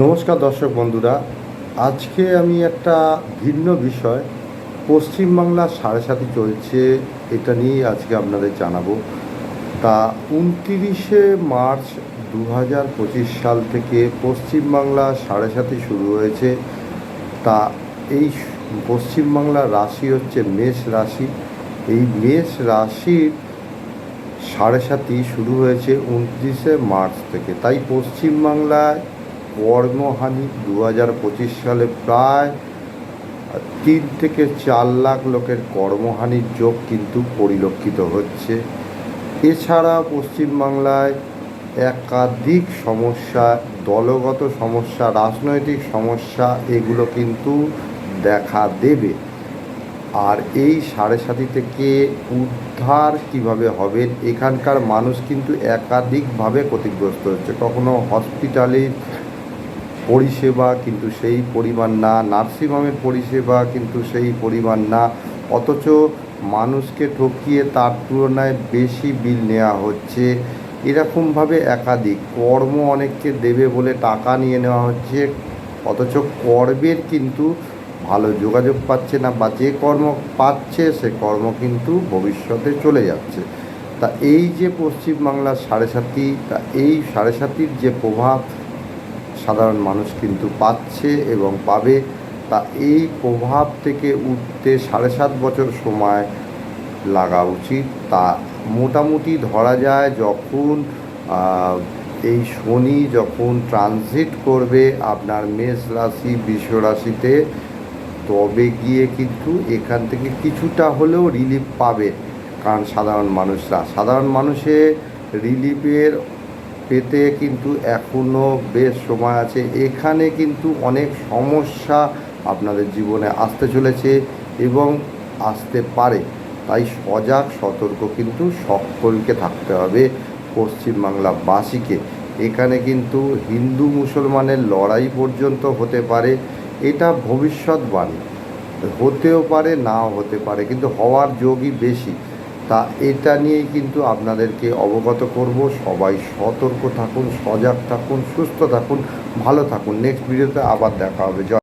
নমস্কার দর্শক বন্ধুরা, আজকে আমি একটা ভিন্ন বিষয়, পশ্চিমবাংলার সাড়ে সাথে চলছে, এটা নিয়েই আজকে আপনাদের জানাব। তা উনতিরিশে মার্চ দু হাজার পঁচিশ সাল থেকে পশ্চিমবাংলা সাড়ে সাথে শুরু হয়েছে। তা এই পশ্চিমবাংলার রাশি হচ্ছে মেষ রাশি। এই মেষ রাশির সাড়ে সাতই শুরু হয়েছে উনত্রিশে মার্চ থেকে। তাই পশ্চিমবাংলায় কর্মহানি দু হাজার পঁচিশ সালে প্রায় তিন থেকে চার লাখ লোকের কর্মহানির যোগ কিন্তু পরিলক্ষিত হচ্ছে। এছাড়া পশ্চিমবাংলায় একাধিক সমস্যা, দলগত সমস্যা, রাজনৈতিক সমস্যা, এগুলো কিন্তু দেখা দেবে। আর এই সাড়ে সাতি থেকে উদ্ধার কীভাবে হবে এখানকার মানুষ কিন্তু একাধিকভাবে ক্ষতিগ্রস্ত হচ্ছে। কখনো হসপিটালের পরিষেবা, কিন্তু সেই পরিমাণ না। নার্সিংহোমের পরিষেবা, কিন্তু সেই পরিমাণ না। অথচ মানুষকে ঠকিয়ে তার তুলনায় বেশি বিল নেওয়া হচ্ছে। এরকমভাবে একাধিক কর্ম অনেককে দেবে বলে টাকা নিয়ে নেওয়া হচ্ছে। অথচ কর্মের কিন্তু ভালো যোগাযোগ পাচ্ছে না, বা যে কর্ম পাচ্ছে, সে কর্ম কিন্তু ভবিষ্যতে চলে যাচ্ছে। তা এই যে পশ্চিমবাংলার সাড়ে সাতি তা এই সাড়ে সাতির যে প্রভাব সাধারণ মানুষ কিন্তু পাচ্ছে এবং পাবে। তা এই প্রভাব থেকে উঠতে সাড়ে সাত বছর সময় লাগা উচিত। তা মোটামুটি ধরা যায় যখন এই শনি যখন ট্রানজিট করবে আপনার মেষ রাশি, বৃষ রাশিতে, তবে গিয়ে কিন্তু এখান থেকে কিছুটা হলেও রিলিফ পাবে। কারণ সাধারণ মানুষরা, সাধারণ মানুষের রিলিফের পেতে কিন্তু এখনও বেশ সময় আছে। এখানে কিন্তু অনেক সমস্যা আপনাদের জীবনে আসতে চলেছে এবং আসতে পারে। তাই সজাগ, সতর্ক কিন্তু সকলকে থাকতে হবে পশ্চিমবাংলাবাসীকে এখানে কিন্তু হিন্দু মুসলমানের লড়াই পর্যন্ত হতে পারে, এটা ভবিষ্যৎবাণী। হতেও পারে, নাও হতে পারে, কিন্তু হওয়ার যোগই বেশি। তা এটা নিয়েই কিন্তু আপনাদেরকে অবগত করব। সবাই সতর্ক থাকুন, সজাগ থাকুন, সুস্থ থাকুন, ভালো থাকুন। নেক্সট ভিডিওতে আবার দেখা হবে। জয়